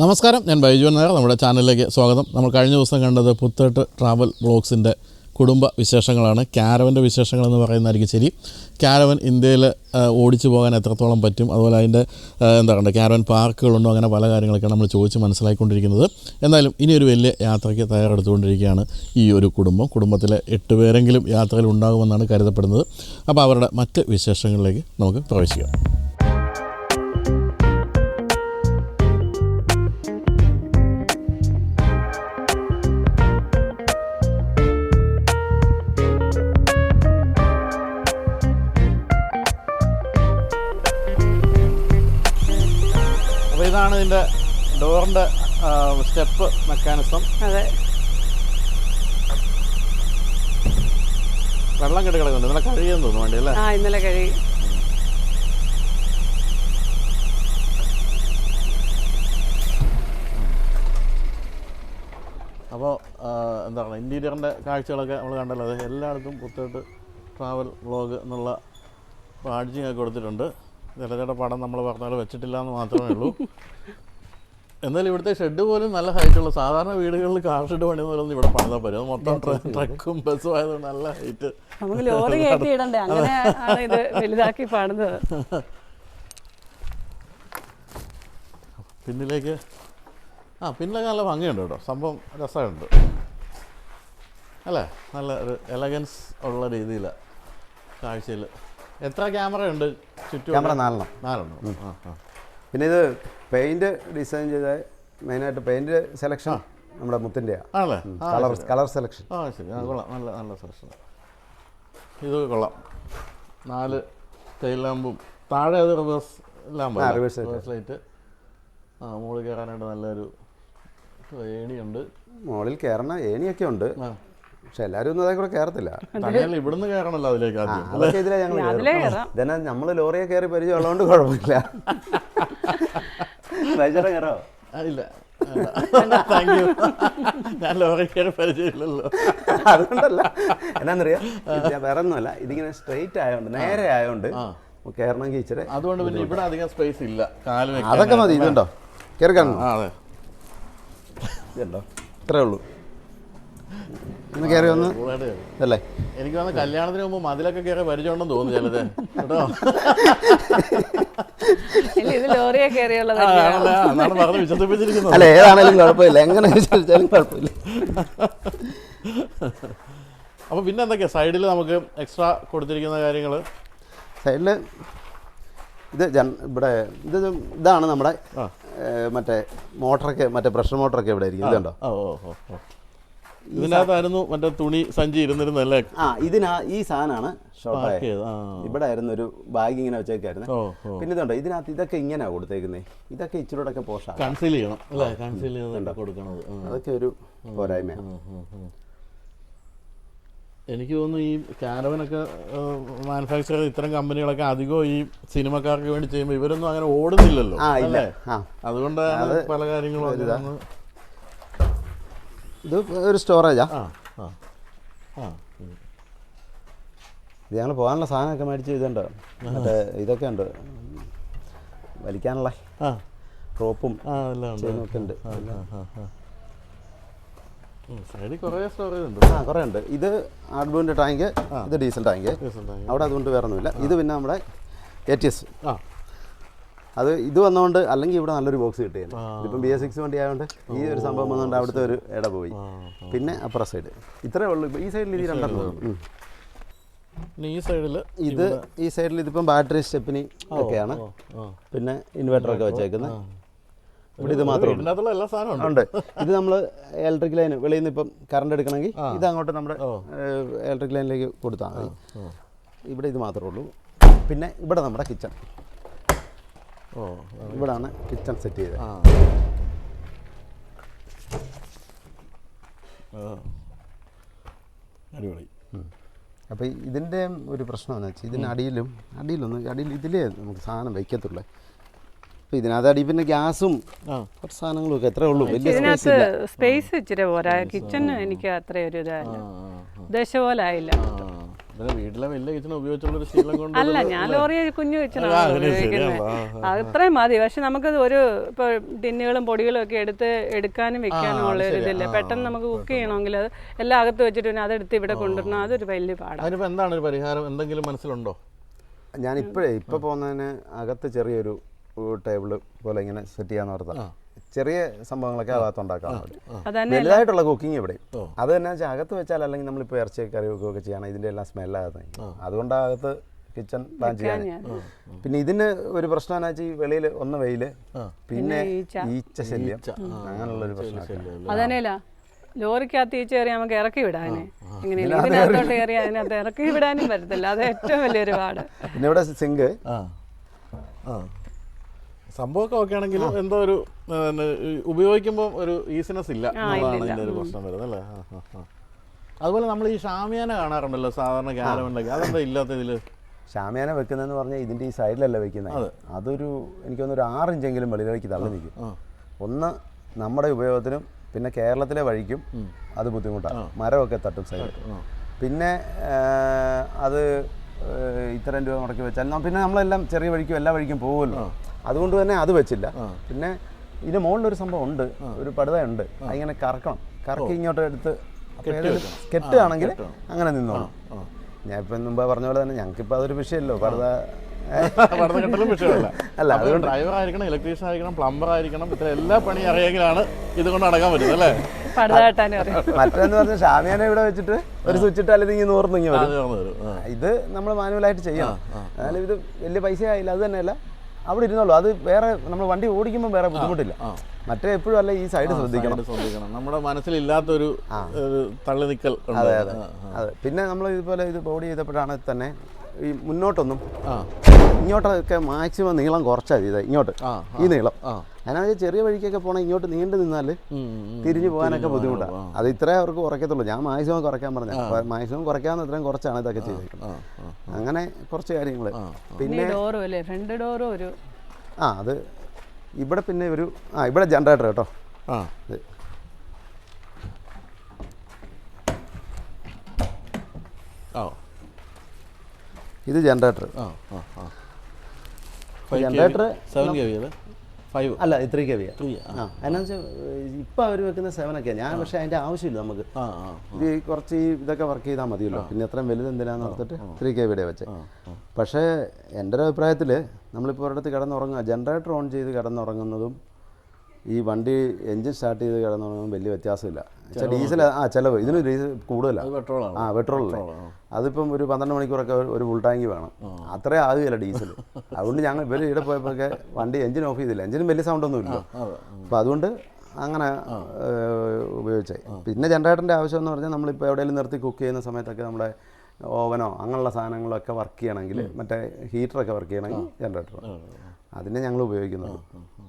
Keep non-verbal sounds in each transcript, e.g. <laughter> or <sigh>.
നമസ്കാരം ഞാൻ ബൈജു നായർ. നമ്മുടെ ചാനലിലേക്ക് സ്വാഗതം. നമ്മൾ കഴിഞ്ഞ ദിവസം കണ്ടത് പുത്തേട്ട് ട്രാവൽ ബ്ലോഗ്സിന്റെ കുടുംബ വിശേഷങ്ങളാണ്. ക്യാരവന്റെ വിശേഷങ്ങൾ എന്ന് പറയുന്നതായിരിക്കും ശരി. ക്യാരവൻ ഇന്ത്യയിൽ ഓടിച്ചു പോകാൻ എത്രത്തോളം പറ്റും? അതുപോലെ അതിന്റെ എന്താ പറയുക ക്യാരവൻ പാർക്കുകളുണ്ടോ? അങ്ങനെ പല കാര്യങ്ങളൊക്കെയാണ് നമ്മൾ ചോദിച്ച് മനസ്സിലാക്കിക്കൊണ്ടിരിക്കുന്നത് എന്തായാലും ഇനി ഒരു വലിയ യാത്രയ്ക്ക് തയ്യാറെടുത്തുകൊണ്ടിരിക്കുകയാണ് ഈ ഒരു കുടുംബം. കുടുംബത്തിലെ എട്ട് പേരെങ്കിലും യാത്രയിൽ ഉണ്ടാകുമെന്നാണ് കരുതപ്പെടുന്നത്. അപ്പോൾ അവരുടെ മറ്റ് വിശേഷങ്ങളിലേക്ക് നമുക്ക് പ്രവേശിക്കാം. ഇതാണ് ഇതിന്റെ ഡോറിന്റെ സ്റ്റെപ്പ് മെക്കാനിസം. അതെ. വെള്ളം കെട്ടി കിടക്കുന്നു ഇന്നലെ കഴിയെന്ന് തോന്നുന്നു വേണ്ടി അല്ലേ? ആ ഇന്നലെ കഴി. അപ്പോൾ എന്താ പറയുക ഇന്റീരിയറിന്റെ കാഴ്ചകളൊക്കെ നമ്മൾ കണ്ടല്ലോ. അത് എല്ലായിടത്തും പുത്തോട്ട് ട്രാവൽ വ്ളോഗ് എന്നുള്ള പാഡ്ജിങ്ങൊക്കെ കൊടുത്തിട്ടുണ്ട്. ചിലചേട്ട പടം നമ്മൾ പറഞ്ഞാൽ പോലെ വെച്ചിട്ടില്ല എന്ന് മാത്രമേ ഉള്ളൂ. എന്നാൽ ഇവിടുത്തെ ഷെഡ് പോലും നല്ല ഹൈറ്റ് ഉള്ള സാധാരണ വീടുകളിൽ കാർ ഷെഡ് പണിയുന്ന പോലെ ഇവിടെ പണിതാൽ പറ്റും അത് മൊത്തം ട്രക്കും ബസ്സും ആയതുകൊണ്ട് നല്ല ഹൈറ്റ് നമുക്ക് ലോറി കയറ്റി ഇടണ്ടേ? ഇത് വലുതാക്കി പാടുന്നത്. പിന്നിലേക്ക് ആ പിന്നിലേക്ക് നല്ല ഭംഗിയുണ്ട് കേട്ടോ. സംഭവം രസമുണ്ട്. അല്ലേ? നല്ല ഒരു എലഗൻസ് ഉള്ള രീതിയിലാണ് കാഴ്ചയിൽ എത്ര ക്യാമറ ഉണ്ട്? ക്യാമറ നാലെണ്ണം. നാലെണ്ണം. പിന്നെ ഇത് പെയിന്റ് ഡിസൈൻ ചെയ്ത മെയിനായിട്ട് പെയിന്റ് സെലക്ഷൻ നമ്മുടെ മുത്തിന്റെയാണ് ആണല്ലേ? Colour colour selection. ആ ശരി. ആ കൊള്ളാം. നല്ല നല്ല സെലക്ഷൻ. ഇത് കൊള്ളാം. നാല് ടെയിൽ ലാമ്പും. താഴെ അത് റിവേഴ്സ് ലാമ്പ് ആ, reverse light. Reverse light. ആ മുകളിൽ കയറാനായിട്ട് നല്ലൊരു ഏണിയുണ്ട്. മുകളിൽ കയറണ ഏണിയൊക്കെ ഉണ്ട്. ആ. പക്ഷെ എല്ലാവരും ഒന്നും അതേ കൂടെ കയറത്തില്ല തന്നെയല്ല ഇവിടുന്ന് കയറണല്ലോ അതിലേക്ക് ആദ്യം. അതൊക്കെ ഇതിലെ ഞങ്ങൾ അതിലേ കയറാം ഇതന്നെ നമ്മൾ ലോറിയെ കയറി പരിചയം ഉള്ളതുകൊണ്ട് കുഴപ്പമില്ല. വൈചേട്ടൻ കയറോ ആ, ഇല്ല. താങ്ക് യു ഞാൻ ലോറി കയറി പരിചയമില്ലല്ലോ. അതുകൊണ്ടല്ല. എന്നാന്നറിയാം? ഇത് വേറെ ഒന്നുമല്ല ഇതിങ്ങനെ സ്ട്രെയിറ്റ് ആയതുകൊണ്ട് നേരെ ആയതുകൊണ്ട്. കയറണമെങ്കിൽ ഇച്ചിരി അതുകൊണ്ട് പിന്നെ ഇവിടെ അധികം സ്പേസ് ഇല്ല. കാൽ അതൊക്കെ മതി ഇതുണ്ടോ? കയറി കാണണം ആ അതെ. ഇതുണ്ടോ? ഇത്രേ ഉള്ളൂ. ഒന്ന് കയറി ഒന്ന്. അല്ലേ? എനിക്ക് വന്ന കല്യാണത്തിന് മുമ്പ് മതിലൊക്കെ കയറി പരിചയമുണ്ടെന്ന് തോന്നുന്നു ചിലത്. കേട്ടോ? അല്ല ഏതാണേലും കുഴപ്പമില്ല. എങ്ങനെ വിചാരിച്ചാലും കുഴപ്പമില്ല. അപ്പോൾ പിന്നെ എന്തൊക്കെയാ? സൈഡിൽ നമുക്ക് എക്സ്ട്രാ കൊടുത്തിരിക്കുന്ന കാര്യങ്ങൾ സൈഡിൽ ഇത് ജൻ ഇവിടെ ഇത് ഇതാണ് നമ്മുടെ. മറ്റേ മോട്ടറൊക്കെ മറ്റേ പ്രഷർ മോട്ടറൊക്കെ ഇവിടെ ഇരിക്കും. ഇതുണ്ടോ ഓ ഓ ഓ. ഇതിനകത്തായിരുന്നു മറ്റേ തുണി സഞ്ചി ഇരുന്നിരുന്നല്ലേ ആ ഇതിനാ ഈ സാധനമാണ് ഇവിടെ ആയിരുന്നു ഒരു ബാഗ് ഇങ്ങനെ വെച്ചേക്കായിരുന്നു. പിന്നെ ഇതുണ്ട്? ഇതിനകത്ത് ഇതൊക്കെ ഇങ്ങനെയാ കൊടുത്തേക്കുന്നത് ഇതൊക്കെ ഇച്ചിരി ഒക്കെ കൺസീൽ ചെയ്യണം അല്ലേ? കൺസീൽ ചെയ്ത് കൊടുക്കണത് ആ. അതൊക്കെ ഒരു പോരായ്മയാണ്. എനിക്ക് തോന്നുന്നു ഈ കാരവനൊക്കെ മാനുഫാക്ചർ ഇത്തരം കമ്പനികളൊക്കെ അധികവും ഈ സിനിമക്കാർക്ക് വേണ്ടി ചെയ്യുമ്പോൾ ഇവരൊന്നും അങ്ങനെ ഓടുന്നില്ലല്ലോ അതുകൊണ്ടാണ് പല കാര്യങ്ങളും ഇത് ഒരു സ്റ്റോറേജാ ആ. ആ ആ ഇത് ഞങ്ങൾ പോകാനുള്ള സാധനമൊക്കെ മേടിച്ച് ഇതുണ്ട്. മറ്റേ ഇതൊക്കെ ഉണ്ട്. വലിക്കാനുള്ള റോപ്പും ഒക്കെ ഉണ്ട്. ആ കുറേ ഉണ്ട്. ഇത് ആഡ്ബൂന്റെ ടാങ്ക് ഇത് ഡീസൽ ടാങ്ക് അവിടെ അതുകൊണ്ട് വേറെ ഒന്നുമില്ല ഇത് പിന്നെ നമ്മുടെ എ ടി എസ് ആ. അത് ഇത് വന്നോണ്ട് അല്ലെങ്കിൽ ഇവിടെ നല്ലൊരു ബോക്സ് കിട്ടിയത് ഇപ്പം ബി എസ് സിക്സ് വണ്ടി ആയതുകൊണ്ട് ഈ ഒരു സംഭവം വന്നുകൊണ്ട് അവിടുത്തെ ഒരു ഇട പോയി. പിന്നെ അപ്പുറ സൈഡ് ഇത്രേ ഉള്ളൂ. ഈ സൈഡിൽ ഇത് രണ്ടെണ്ണം ഈ സൈഡിൽ ഇത് ഈ സൈഡിൽ ഇതിപ്പം ബാറ്ററി സ്റ്റെപ്പിനി ഒക്കെയാണ്. പിന്നെ ഇൻവെർട്ടർ ഒക്കെ വെച്ചേക്കുന്നത് ഇവിടെ ഇത് മാത്രമേ ഉണ്ട്. ഉണ്ട്. ഇത് നമ്മൾ ഇലക്ട്രിക് ലൈൻ വെളിയിൽ നിന്ന് ഇപ്പം കറണ്ട് എടുക്കണമെങ്കിൽ ഇത് അങ്ങോട്ട് നമ്മുടെ ഇലക്ട്രിക് ലൈനിലേക്ക് കൊടുത്താൽ മതി. ഇവിടെ ഇത് മാത്രമേ ഉള്ളൂ. പിന്നെ ഇവിടെ നമ്മുടെ കിച്ചൺ ഓ ഇവിടാണ് കിച്ചൺ സെറ്റ് ചെയ്തത്. ആ. അടിപൊളി. അപ്പോൾ ഇതിന്റെ ഒരു പ്രശ്നം എന്ന് വെച്ചാൽ ഇതിന് അടിയിലും അടിയിലൊന്നും അടിയിൽ ഇതിലേ നമുക്ക് സാധനം വയ്ക്കത്തുള്ളൂ അപ്പോൾ ഇതിനകത്ത് അടി പിന്നെ ഗ്യാസും ആ. കുറച്ച് സാധനങ്ങളും ഒക്കെ എത്രയേ ഉള്ളൂ. വലിയ സ്പേസ് ഇതിനകത്ത് ഇല്ല. സ്പേസ് ഇച്ചിരി പോരാ. കിച്ചൺ എനിക്ക് അത്ര ഒരു ഇതല്ല ആ, ആ, പോലെ ആയില്ല വീട്ടിലെ വലിയ കിച്ചൺ ഉപയോഗിച്ചുള്ള ഒരു ശീലം കൊണ്ട് അല്ല ഞാൻ ലോറിയ ലോറി കുഞ്ഞു ഉപയോഗിക്കുന്നത് ശരിയാണല്ലോ. ആ, മതി. പക്ഷെ നമുക്കത് ഒരു ഇപ്പൊ ടിന്നുകളും പൊടികളും ഒക്കെ എടുത്ത് എടുക്കാനും വെക്കാനും ഉള്ള ഒരു ഇതില്ല? പെട്ടെന്ന് നമുക്ക് കുക്ക് ചെയ്യണമെങ്കിൽ അത് എല്ലാം അകത്ത് വെച്ചിട്ട് പിന്നെ അതെടുത്ത് ഇവിടെ കൊണ്ടുവരണം. അതൊരു വലിയ പാടാണ് അതിനിപ്പോ എന്താണ് ഒരു പരിഹാരം? എന്തെങ്കിലും മനസ്സിലുണ്ടോ? ഞാൻ ഇപ്പോഴേ ഇപ്പൊ പോകുന്നതിന് അകത്ത് ചെറിയൊരു ടേബിൾ പോലെ ഇങ്ങനെ സെറ്റ് ചെയ്യാന്ന് ഓർത്താ. ചെറിയ സംഭവങ്ങളൊക്കെ അകത്ത് ഉണ്ടാക്കാൻ പറ്റും. വലുതായിട്ടുള്ള കുക്കിംഗ് ഇവിടെ. അത് തന്നെ വെച്ചാൽ അകത്ത് വെച്ചാൽ അല്ലെങ്കിൽ നമ്മളിപ്പോൾ ഇറച്ചി കറി വെക്കുകയൊക്കെ ചെയ്യണം ഇതിന്റെ എല്ലാം സ്മെല്ലാകത്ത് അതുകൊണ്ട് അകത്ത് കിച്ചൺ പ്ലാൻ ചെയ്യാൻ പിന്നെ ഇതിന് ഒരു പ്രശ്നം എന്നാ വെച്ചാൽ വെളിയിൽ ഒന്ന് വെയിൽ പിന്നെ ഈച്ച. ശല്യം. അങ്ങനെയുള്ള ഒരു പ്രശ്നം ലോറിക്കകത്ത് ഈച്ച കയറി നമുക്ക് ഇറക്കി വിടാനേ. എങ്ങനെയല്ല ഇതിനകത്തോട്ട് കയറി അതിനകത്ത് ഇറക്കി വിടാനും പറ്റത്തില്ല. അത് ഏറ്റവും വലിയൊരു പാട്. പിന്നെ ഇവിടെ സിങ്ക്. സംഭവമൊക്കെ ഓക്കെ ആണെങ്കിലും എന്തോ ഒരു ഉപയോഗിക്കുമ്പോൾ ഒരു ഈസിനെസ് ഇല്ല എന്നുള്ളതാണ് ഇതിന്റെ ഒരു പ്രശ്നം വരുന്നത് അല്ലേ. അതുപോലെ നമ്മൾ ഈ ഷാമിയാന കാണാറുണ്ടല്ലോ സാധാരണ ക്യാരവനിലൊക്കെ അതെന്താ ഇല്ലാത്ത ഇതിൽ? ഷാമിയാന വെക്കുന്നതെന്ന് പറഞ്ഞാൽ ഇതിന്റെ ഈ സൈഡിലല്ല വെക്കുന്നത് അതൊരു എനിക്ക് തോന്നുന്നു ഒരു ആറ് ഇഞ്ചെങ്കിലും വെളിയിലേക്ക് തള്ളി നിൽക്കും. ഒന്ന് നമ്മുടെ ഉപയോഗത്തിനും പിന്നെ കേരളത്തിലെ വഴിക്കും അത് ബുദ്ധിമുട്ടാണ്. മരമൊക്കെ തട്ടും സൈഡ് പിന്നെ അത് ഇത്രയും രൂപ മുടക്കി വെച്ചാൽ പിന്നെ നമ്മളെല്ലാം ചെറിയ വഴിക്കും എല്ലാ വഴിക്കും പോകുമല്ലോ. അതുകൊണ്ട് തന്നെ അത് വെച്ചില്ല. പിന്നെ ഇതിന് മുകളിലൊരു സംഭവം ഉണ്ട്. ഒരു പടുതയുണ്ട് അതിങ്ങനെ കറക്കണം. കറക്കി ഇങ്ങോട്ട് എടുത്ത് കെട്ടുകയാണെങ്കിൽ അങ്ങനെ നിന്നോളും. ഞാൻ ഇപ്പം മുമ്പ് പറഞ്ഞ പോലെ തന്നെ ഞങ്ങൾക്കിപ്പോൾ അതൊരു വിഷയമല്ലോ. പടുത <laughs> പഠന കെട്ടലും വിഷയമല്ല. <laughs> അല്ല, അതുകൊണ്ട് ഡ്രൈവർ ആയിരിക്കണം ഇലക്ട്രീഷ്യൻ ആയിരിക്കണം പ്ലംബർ ആയിരിക്കണം ഇത്ര എല്ലാ പണി അറിയെങ്കിലാണ് ഇതുകൊണ്ട് നടക്കാൻ പറ്റുന്നത് അല്ലേ? <laughs> മറ്റേന്ന് പറഞ്ഞ ഷാമിയാനെ ഇവിടെ വെച്ചിട്ട് ഒരു സ്വിച്ച് ഇട്ട് അല്ലെങ്കിൽ ചേർന്ന് വരും. ഇത് നമ്മൾ മാനുവലായിട്ട് ചെയ്യണം. എന്നാലും ഇത് വലിയ പൈസ ആയില്ല അത് തന്നെയല്ല. അവിടെ ഇരുന്നോളൂ. അത് വേറെ നമ്മൾ വണ്ടി ഓടിക്കുമ്പോൾ വേറെ ബുദ്ധിമുട്ടില്ല. മറ്റേ എപ്പോഴും അല്ല ഈ സൈഡ് ശ്രദ്ധിക്കണം. ശ്രദ്ധിക്കണം. നമ്മുടെ മനസ്സിലില്ലാത്തൊരു തള്ളി നിക്കൽ. അതെ അതെ. അതെ. പിന്നെ നമ്മൾ ഇതുപോലെ ഇത് ബോഡി ചെയ്തപ്പോഴാണ് തന്നെ ഈ മുന്നോട്ടൊന്നും ആ. ഇങ്ങോട്ടൊക്കെ മാക്സിമം നീളം കുറച്ചാ മതി ഇങ്ങോട്ട്. ആ, ഈ നീളം. അതിനാ അതിനാണെങ്കിൽ ചെറിയ വഴിക്കൊക്കെ പോകണം ഇങ്ങോട്ട് നീണ്ടു നിന്നാൽ. തിരിഞ്ഞു പോകാനൊക്കെ ബുദ്ധിമുട്ടാണ് അത് ഇത്രേ അവർക്ക് കുറയ്ക്കത്തുള്ളൂ. ഞാൻ മാക്സിമം കുറയ്ക്കാൻ പറഞ്ഞു മാക്സിമം കുറയ്ക്കാവുന്ന ഇത്രയും കുറച്ചാണ് ഇതൊക്കെ ചെയ്തേക്കുന്നത്. ആ. അങ്ങനെ കുറച്ച് കാര്യങ്ങൾ പിന്നെ ഡോറും അല്ലേ? ഫ്രണ്ട് ഡോറും ഒരു ആ അത് ഇവിടെ പിന്നെ ഒരു ആ ഇവിടെ ജനറേറ്റർ കേട്ടോ. ആ. ഇത്. ആ. ഇത് ജനറേറ്റർ ആ ആ ആ. ജനറേറ്റർ സെവൻ കെ വി അല്ലേ ഫൈവ് അല്ല ഇത്രയും കെ വി ത്രീ ആ. എന്നാന്ന് വെച്ചാൽ ഇപ്പം അവർ വെക്കുന്ന സെവനൊക്കെയാണ് ഞാൻ പക്ഷെ അതിന്റെ ആവശ്യമില്ല നമുക്ക്. ഇത് ഈ കുറച്ച് ഇതൊക്കെ വർക്ക് ചെയ്താൽ മതിയല്ലോ. പിന്നെ എത്രയും വലുത് എന്തിനാന്ന് ഓർത്തിട്ട് ത്രീ കെ വിയുടെ വെച്ച്. പക്ഷേ എന്റെ ഒരു അഭിപ്രായത്തിൽ നമ്മളിപ്പോൾ ഒരിടത്ത് കിടന്നുറങ്ങുക ജനറേറ്റർ ഓൺ ചെയ്ത് കിടന്നുറങ്ങുന്നതും ഈ വണ്ടി എഞ്ചിൻ സ്റ്റാർട്ട് ചെയ്ത് കിടന്നൊന്നും വലിയ വ്യത്യാസമില്ല. ഡീസൽ ആ ചിലവ്. ഇതിന് ഡീസൽ കൂടുതലാണ് ആ പെട്രോൾ അതിപ്പം ഒരു പന്ത്രണ്ട് മണിക്കൂറൊക്കെ ഒരു- ഫുൾ ടാങ്ക് വേണം. അത്രേ ആകുകയില്ല ഡീസൽ. അതുകൊണ്ട് ഞങ്ങൾ ഇവർ ഇവിടെ പോയപ്പോഴൊക്കെ വണ്ടി എഞ്ചിൻ ഓഫ് ചെയ്തില്ല. എഞ്ചിനും വലിയ സൗണ്ട് ഒന്നും ഇല്ല. അപ്പോൾ അതുകൊണ്ട് അങ്ങനെ ഉപയോഗിച്ചായി പിന്നെ ജനറേറ്ററിന്റെ ആവശ്യം എന്ന് പറഞ്ഞാൽ നമ്മളിപ്പോൾ എവിടെയെങ്കിലും നിർത്തി കുക്ക് ചെയ്യുന്ന സമയത്തൊക്കെ നമ്മുടെ ഓവനോ അങ്ങനെയുള്ള സാധനങ്ങളൊക്കെ വർക്ക് ചെയ്യണമെങ്കിൽ മറ്റേ ഹീറ്ററൊക്കെ വർക്ക് ചെയ്യണമെങ്കിൽ ജനറേറ്റർ അതിനെ ഞങ്ങൾ ഉപയോഗിക്കുന്നത്.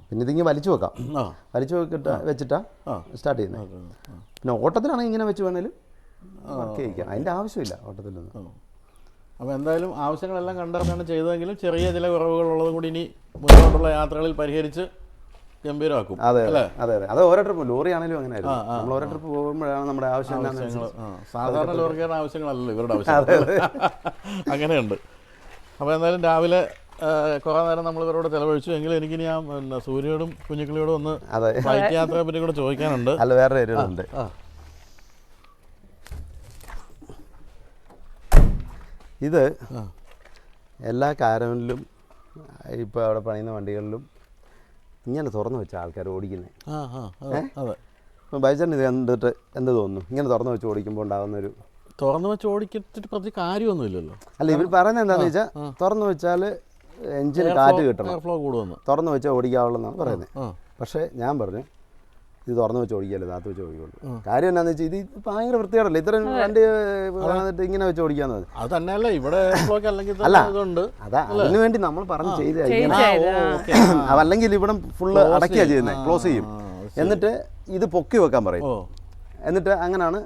പിന്നെ ഇതിങ്ങനെ വലിച്ചു വെക്കാം. വലിച്ചു വെക്കിട്ട് വെച്ചിട്ടാ സ്റ്റാർട്ട് ചെയ്യുന്നത് പിന്നെ ഓട്ടത്തിലാണെങ്കിൽ ഇങ്ങനെ വെച്ച് വേണേലും വർക്ക് ചെയ്യിക്കാം അതിന്റെ ആവശ്യമില്ല ഓട്ടത്തിലൊന്നും. അപ്പോൾ എന്തായാലും ആവശ്യങ്ങളെല്ലാം കണ്ടറിഞ്ഞാണ് ചെയ്തതെങ്കിലും ചെറിയ ചില കുറവുകളുള്ളത് കൂടി ഇനി മുന്നോട്ടുള്ള യാത്രകളിൽ പരിഹരിച്ച് ഗംഭീരമാക്കും. അതെ അതെ. അതെ അതെ. ഓരോ ട്രിപ്പ് ലോറി ആണെങ്കിലും അങ്ങനെ നമ്മൾ ഓരോ ട്രിപ്പ് പോകുമ്പോഴാണ് നമ്മുടെ ആവശ്യം സാധാരണ ലോറിക്കാരുടെ ആവശ്യങ്ങളല്ലല്ലോ ഇവരുടെ ആവശ്യം <laughs> അങ്ങനെയുണ്ട്. അപ്പോൾ എന്തായാലും രാവിലെ കുറേ നേരം നമ്മൾ ഇവരോട് ചെലവഴിച്ചു. എങ്കിലും എനിക്കിനി ആ പിന്നെ സൂര്യയോടും കുഞ്ഞുക്കിളിയോടും ഒന്ന് അതെ. ഫ്ലൈറ്റ് യാത്രയെ പറ്റി കൂടെ ചോദിക്കാനുണ്ട്. അല്ല വേറെ കാര്യമുണ്ട്. ഇത്. എല്ലാ കാരവനിലും ഇപ്പോൾ അവിടെ പണിയുന്ന വണ്ടികളിലും ഇങ്ങനെ തുറന്നു വെച്ച ആൾക്കാർ ഓടിക്കുന്നത് ഇപ്പം ബൈച്ചേട്ടൻ ഇത് കണ്ടിട്ട് എന്ത് തോന്നുന്നു? ഇങ്ങനെ തുറന്നു വെച്ച് ഓടിക്കുമ്പോൾ ഉണ്ടാകുന്ന ഒരു തുറന്നു വെച്ച് ഓടിക്കിട്ട് പ്രത്യേക കാര്യമൊന്നുമില്ലല്ലോ അല്ല ഇവർ പറയുന്നത് എന്താണെന്ന് വെച്ചാൽ തുറന്നു വെച്ചാൽ എഞ്ചിന് കാറ്റ് കിട്ടണം. എയർ ഫ്ലോ കൂടുമെന്ന്. തുറന്നു വെച്ച് ഓടിക്കാവുള്ളതെന്നാണ് പറയുന്നത്. പക്ഷെ ഞാൻ പറഞ്ഞു ഇത് തുറന്നു വെച്ച് ഓടിക്കാമല്ലോ താത്ത് വെച്ച് ഓടിക്കുള്ളൂ കാര്യം എന്താണെന്ന് വെച്ചാൽ ഇത് ഭയങ്കര വൃത്തികേടല്ലേ? ഇത്രയും രണ്ട് വന്നിട്ട് ഇങ്ങനെ വെച്ച് ഓടിക്കാന്ന് പറഞ്ഞു അത് തന്നെയല്ല ഇവിടെ എയർ ഫ്ലോക്ക് അല്ലെങ്കിൽ അല്ല. അതാ അതിനു വേണ്ടി നമ്മൾ പറഞ്ഞ് ചെയ്ത്. അല്ലെങ്കിൽ ഇവിടെ ഫുള്ള് അടക്കിയാ ചെയ്യുന്നത് ക്ലോസ് ചെയ്യും. എന്നിട്ട് ഇത് പൊക്കി വെക്കാൻ പറയും. എന്നിട്ട് അങ്ങനെയാണ്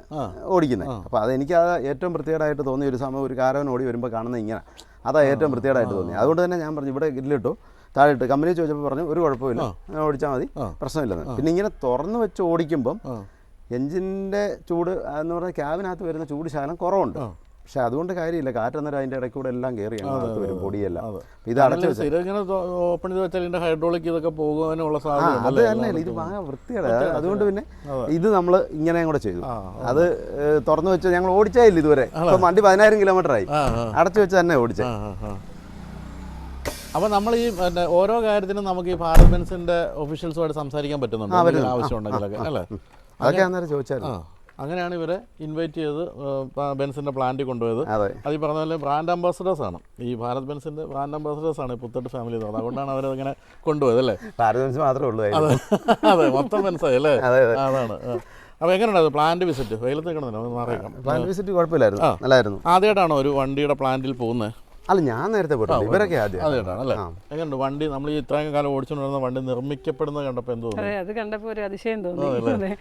ഓടിക്കുന്നത് അപ്പോൾ അത് എനിക്ക് അത് ഏറ്റവും പ്രത്യേകമായിട്ട് തോന്നിയ ഒരു സമയം ഒരു കാരവൻ ഓടി വരുമ്പോൾ കാണുന്നത് ഇങ്ങനെ. അതാ ഏറ്റവും വൃത്തികേടായിട്ട് തോന്നി. അതുകൊണ്ട് തന്നെ ഞാൻ പറഞ്ഞു ഇവിടെ ഗ്രില്ലിട്ടു താഴെ ഇട്ട് കമ്പനി ചോദിച്ചപ്പോൾ പറഞ്ഞു ഒരു കുഴപ്പമില്ല. ഓടിച്ചാൽ മതി. പ്രശ്നമില്ലെന്ന്. പിന്നെ ഇങ്ങനെ തുറന്നു വെച്ച് ഓടിക്കുമ്പം എഞ്ചിന്റെ ചൂട് എന്ന് പറഞ്ഞാൽ ക്യാബിനകത്ത് വരുന്ന ചൂട് ശകലം കുറവുണ്ട്. പക്ഷെ അതുകൊണ്ട് കാര്യമില്ല. കാറ്റന്നേരം അതിന്റെ ഇടയ്ക്ക് കൂടെ എല്ലാം കയറി വരും പൊടിയെല്ലാം. ഇത് അടച്ചു ഇങ്ങനെ ഓപ്പൺ ചെയ്ത് വെച്ചാൽ ഹൈഡ്രോളിക് ഇതൊക്കെ പോകാനുള്ള സാധ്യത അത് തന്നെ. ഇത് ഭയങ്കര വൃത്തിയുടെ അതുകൊണ്ട് പിന്നെ ഇത് നമ്മൾ ഇങ്ങനെ കൂടെ ചെയ്തു. അത് തുറന്നു വെച്ച് ഞങ്ങൾ ഓടിച്ചായില്ല ഇതുവരെ. ഇപ്പൊ വണ്ടി പതിനായിരം കിലോമീറ്റർ ആയി. അടച്ചു വെച്ച് തന്നെ ഓടിച്ചേ. അപ്പൊ നമ്മൾ ഈ പിന്നെ ഓരോ കാര്യത്തിനും നമുക്ക് ഈ ഭാരത് ബെൻസിന്റെ ഒഫീഷ്യൽസുമായിട്ട് സംസാരിക്കാൻ പറ്റുന്നുണ്ട്. ആവശ്യമുണ്ടെങ്കിലൊക്കെ അല്ലേ? അതൊക്കെ അന്നേരം ചോദിച്ചായിരുന്നു. അങ്ങനെയാണ് ഇവരെ ഇൻവൈറ്റ് ചെയ്ത് ബെൻസിന്റെ പ്ലാന്റിൽ കൊണ്ടുപോയത്. അതെ. അത് ഈ പറഞ്ഞ പോലെ ബ്രാൻഡ് അംബാസഡേഴ്സ് ആണ്. ഈ ഭാരത് ബെൻസിന്റെ ബ്രാൻഡ് അംബാസഡേഴ്സ് ആണ് പുത്തട്ട് ഫാമിലി എന്ന് അതുകൊണ്ടാണ് അങ്ങനെ കൊണ്ടുപോയത് അല്ലേ? ഭാരത് ബെൻസ് മാത്രമേ ഉള്ളൂ അതെ. <laughs> അതെ മൊത്തം ബെൻസായി അല്ലേ? അതെ, അതെ. അതാണ്. അപ്പോൾ എങ്ങനെയുണ്ടായിരുന്നു പ്ലാന്റ് വിസിറ്റ് വെയിലത്ത് കിടന്നില്ല മാറിയേക്കാം. പ്ലാന്റ് വിസിറ്റ് കുഴപ്പമില്ലായിരുന്നു. നല്ലായിരുന്നു. ആദ്യമായിട്ടാണോ ഒരു വണ്ടിയുടെ പ്ലാന്റിൽ പോകുന്നത് അല്ല ഞാൻ നേരത്തെ പോയിട്ടുണ്ട്. ഇവരൊക്കെ ആദ്യം. ആദ്യമായിട്ടാണ് അല്ലേ? എങ്ങനെയുണ്ട്? വണ്ടി നമ്മൾ ഈ ഇത്രയും കാലം ഓടിച്ചുകൊണ്ടിരുന്ന വണ്ടി നിർമ്മിക്കപ്പെടുന്നത് കണ്ടപ്പോൾ എന്തോ അതെ അത് കണ്ടപ്പോൾ ഒരു അതിശയം തോന്നി.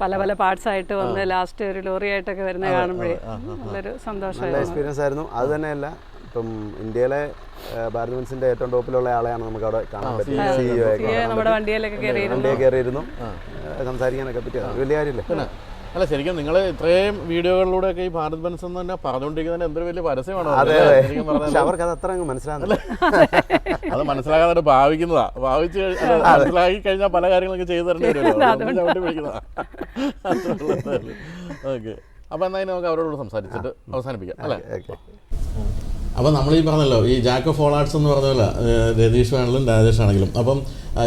പല പല പാർട്സ് ആയിട്ട് വന്ന് ലാസ്റ്റ് ഒരു ലോറി ആയിട്ടൊക്കെ വരുന്ന കാണുമ്പോഴേ നല്ലൊരു നല്ല സന്തോഷമായിരുന്നു. എക്സ്പീരിയൻസ് ആയിരുന്നു. അത് തന്നെയല്ല ഇപ്പം ഇന്ത്യയിലെ ഭാരത് ഏറ്റവും ടോപ്പിലുള്ള ആളെയാണ് നമുക്ക് അവിടെ കാണാൻ പറ്റിയത് വണ്ടിയിലൊക്കെ കയറിയിരുന്നു. സംസാരിക്കാനൊക്കെ പറ്റിയത് വലിയ കാര്യമില്ല. അല്ല ശരിക്കും നിങ്ങൾ ഇത്രയും വീഡിയോകളിലൂടെയൊക്കെ ഈ ഭാരത് ബെൻസ് എന്ന് തന്നെ പറഞ്ഞുകൊണ്ടിരിക്കുന്നതിന് എന്തൊരു വലിയ പരസ്യമാണോ? അതെ പക്ഷെ അവർക്ക് അത് അത്ര അങ്ങ് മനസ്സിലാകുന്നില്ല. അത്. മനസ്സിലാകാതെ ഭാവിക്കുന്നതാ. ഭാവിച്ച് മനസ്സിലാക്കി കഴിഞ്ഞാൽ പല കാര്യങ്ങളൊക്കെ ചെയ്തു തരേണ്ടി വരുമല്ലോ. ചവിട്ടി ഓക്കെ. അപ്പോൾ എന്തായാലും നമുക്ക് അവരോട് സംസാരിച്ചിട്ട് അവസാനിപ്പിക്കാം അല്ലേ? ഓക്കെ. അപ്പോൾ നമ്മൾ ഈ പറഞ്ഞല്ലോ ഈ ജാക്ക് ഓഫ് ഓൾ ആർട്സ് എന്ന് പറഞ്ഞ പോലെ രതീഷ് ആണെങ്കിലും രാജേഷ് ആണെങ്കിലും. അപ്പം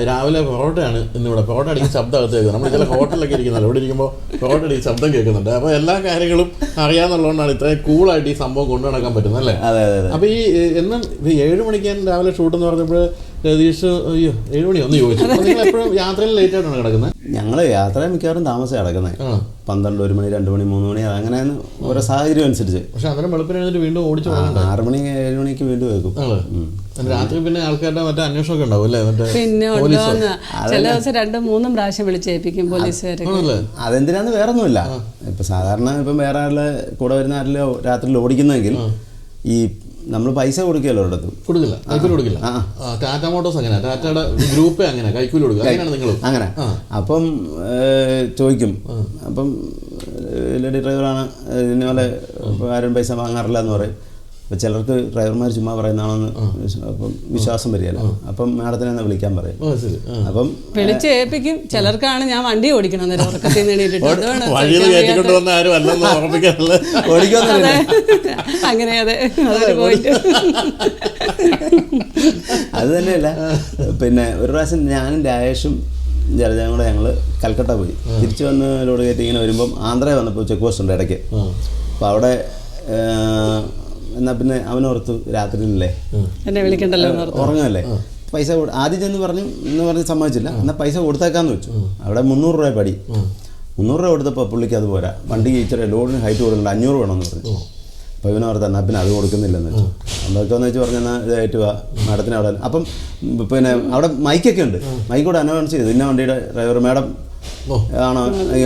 രാവിലെ പൊറോട്ടയാണ് ഇന്നിവിടെ. പൊറോട്ട അടിക്കുന്ന ശബ്ദം അകത്ത് കേൾക്കുന്നത്. നമ്മൾ ചില ഹോട്ടലിലൊക്കെ ഇരിക്കുന്നല്ലോ ഇവിടെ ഇരിക്കുമ്പോൾ പൊറോട്ട അടിക്കുന്ന ശബ്ദം കേൾക്കുന്നുണ്ട്. അപ്പോൾ എല്ലാ കാര്യങ്ങളും അറിയാമെന്നുള്ളതുകൊണ്ടാണ് ഇത്രയും കൂളായിട്ട് ഈ സംഭവം കൊണ്ടു നടക്കാൻ പറ്റുന്നത് അല്ലേ? അതെ അതെ അപ്പോൾ ഈ എന്നും ഈ ഏഴ് മണിക്ക് രാവിലെ ഷൂട്ട് എന്ന് പറഞ്ഞപ്പോൾ രതീഷ് അയ്യോ ഏഴ് മണി. ഒന്ന് ചോദിച്ചു. അപ്പോൾ നിങ്ങൾ എപ്പോഴും യാത്രയിൽ ലേറ്റ് ആയിട്ടാണ് കിടക്കുന്നത് ഞങ്ങൾ യാത്ര മിക്കവാറും താമസം കിടക്കുന്നത് ആ. പന്ത്രണ്ട് ഒരു മണി രണ്ട് മണി മൂന്ന് മണി അങ്ങനെ ഓരോ സാഹചര്യം അനുസരിച്ച്. പക്ഷെ അന്നേരം വീണ്ടും ഓടിച്ചു ആറ് മണി ഏഴ് മണിക്ക് വീണ്ടും വെക്കും രാത്രി പിന്നെ ആൾക്കാരുടെ മറ്റേ അന്വേഷണമൊക്കെ ഉണ്ടാവും അല്ലേ? മറ്റേ പിന്നെ ചില ദിവസം രണ്ടും മൂന്നും പ്രാവശ്യം വിളിച്ചേൽപ്പിക്കും പോലീസുകാരെ അതെന്തിനാന്ന് വേറെ ഒന്നുമില്ല ഇപ്പൊ സാധാരണ ഇപ്പം വേറെ ആരുടെ കൂടെ വരുന്ന ആരിലോ രാത്രിയിൽ ഓടിക്കുന്നെങ്കിൽ ഈ നമ്മൾ പൈസ കൊടുക്കുകയല്ലോ അവിടെ കൊടുക്കില്ല. കൈക്കൂലി കൊടുക്കില്ല. ടാറ്റ മോട്ടോഴ്സ് അങ്ങനെ. ടാറ്റയുടെ ഗ്രൂപ്പേ അങ്ങനെ. കൈക്കൂലി കൊടുക്കുക. അങ്ങനെയാണ് നിങ്ങൾ അങ്ങനെ. അപ്പം ചോദിക്കും. അപ്പം ലേഡി ഡ്രൈവറാണ്. ഇതിനെ പോലെ ആരും പൈസ വാങ്ങാറില്ല എന്ന് പറയും. അപ്പം ചിലർക്ക് ഡ്രൈവർമാർ ചുമ്മാ പറയുന്നതാണെന്ന് അപ്പം വിശ്വാസം വരികയല്ല. അപ്പം മാഡത്തിനെ ഒന്ന് വിളിക്കാൻ പറയും. അപ്പം വിളിച്ച് ഏൽപ്പിക്കും. ചിലർക്കാണ് ഞാൻ വണ്ടി ഓടിക്കണം അങ്ങനെ അതെ. അത് തന്നെയല്ല. പിന്നെ ഒരു പ്രാവശ്യം ഞാനും രാജേഷും ജലജയും കൂടെ ഞങ്ങൾ കൽക്കട്ട പോയി. തിരിച്ചു വന്ന് ലോഡ് കയറ്റി ഇങ്ങനെ വരുമ്പം ആന്ധ്ര വന്നപ്പോൾ ചെക്ക് പോസ്റ്റ് ഉണ്ട് ഇടയ്ക്ക്. അപ്പോൾ അവിടെ എന്നാ പിന്നെ അവനോർത്തു രാത്രിയിലല്ലേ? എന്നെ വിളിക്കണ്ടല്ലോ എന്ന് ഉറങ്ങുമല്ലേ പൈസ ആദ്യം ചെന്ന് പറഞ്ഞു എന്ന് പറഞ്ഞ് സമ്മതിച്ചില്ല. എന്നാൽ പൈസ കൊടുത്തേക്കാന്ന് വെച്ചു. അവിടെ മുന്നൂറ് രൂപ പടി. മുന്നൂറ് രൂപ കൊടുത്തപ്പോൾ പുള്ളിക്ക് അത് പോരാ. വണ്ടിക്ക് ഇച്ചിരി ലോഡിന് ഹൈറ്റ് കൊടുക്കണ്ട അഞ്ഞൂറ് വേണമെന്ന് പറഞ്ഞു. അപ്പോൾ ഇവനെ ഓർത്ത് എന്നാൽ പിന്നെ അത് കൊടുക്കുന്നില്ലെന്ന് വെച്ചു. എന്തൊക്കെയാന്ന് വെച്ച് പറഞ്ഞാൽ എന്നാൽ ഇത് ഏറ്റുക മാഡത്തിന് അവിടെ അപ്പം പിന്നെ അവിടെ മൈക്കൊക്കെ ഉണ്ട്. മൈക്ക് കൂടെ അനൗൺസ് ചെയ്തു. ഇന്ന വണ്ടിയുടെ ഡ്രൈവർ മാഡം ആണോ?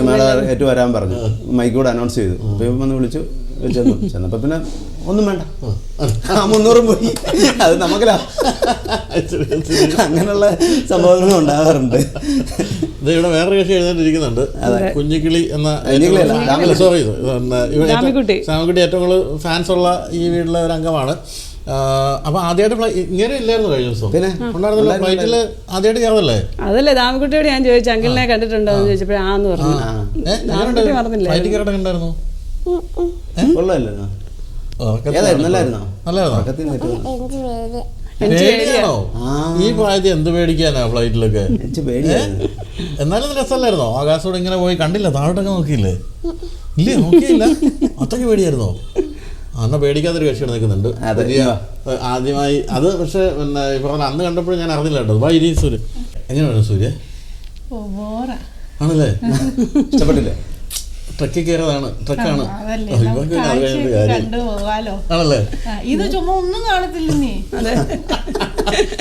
മാഡം ഏറ്റു വരാൻ പറഞ്ഞു. മൈക്ക് കൂടെ അനൗൺസ് ചെയ്തു. അപ്പോൾ ഇവൻ വന്ന് വിളിച്ചു. ചെന്നു ചെന്നപ്പോൾ പിന്നെ ഒന്നും വേണ്ട. ആ മുന്നൂറും പോയി. അത് നമുക്ക് അങ്ങനെയുള്ള സംഭവങ്ങളും ഉണ്ടാകാറുണ്ട് ഇത് ഇവിടെ വേറൊരു കക്ഷി എഴുന്നേറ്റിരിക്കുന്നുണ്ട്. കുഞ്ഞിക്കിളി എന്ന. സോറി ശ്യാമിക്കുട്ടി ഏറ്റവും കൂടുതൽ ഫാൻസ് ഉള്ള ഈ വീട്ടിലെ ഒരു അംഗമാണ്. അപ്പൊ ആദ്യമായിട്ട് ഇങ്ങനെ ഇല്ലായിരുന്നു കഴിഞ്ഞ ദിവസം. പിന്നെ? ഉണ്ടായിരുന്നല്ലോ ഫ്ലൈറ്റിൽ ആദ്യമായിട്ട് കയറല്ലേ അതല്ലേ ദാമക്കുട്ടിയോട് ഞാൻ ചോദിച്ചു അങ്കിളിനെ കണ്ടിട്ടുണ്ടോ എന്ന് ചോദിച്ചപ്പോഴേ ആന്ന് പറഞ്ഞു. ദാമക്കുട്ടി ഈ പ്രായത്തിൽ എന്ത് പേടിക്കാനാ ഫ്ലൈറ്റിലൊക്കെ? എന്നാലും രസമല്ലായിരുന്നോ? ആകാശോടെ ഇങ്ങനെ പോയി കണ്ടില്ല താഴോട്ടൊക്കെ നോക്കിയില്ലേ? ഇല്ലേ നോക്കിയില്ല. അത്രയ്ക്ക് പേടിയായിരുന്നോ? അന്ന പേടിക്കാത്തൊരു കക്ഷി നിൽക്കുന്നുണ്ട്. ആദ്യമായി അത് പക്ഷെ പിന്നെ പറഞ്ഞ അന്ന് കണ്ടപ്പോഴും ഞാൻ അറിഞ്ഞില്ല കേട്ടോ. വാ ഇരി സൂര്യ. എങ്ങനെയാണ് സൂര്യ? ആണല്ലേ? ഇഷ്ടപ്പെട്ടില്ലേ? ട്രക്കിൽ കയറിയതാണ് ട്രക്കാണ് ആണല്ലേ? ഇത് ചുമ്മാ ഒന്നും കാണത്തില്ല നീ.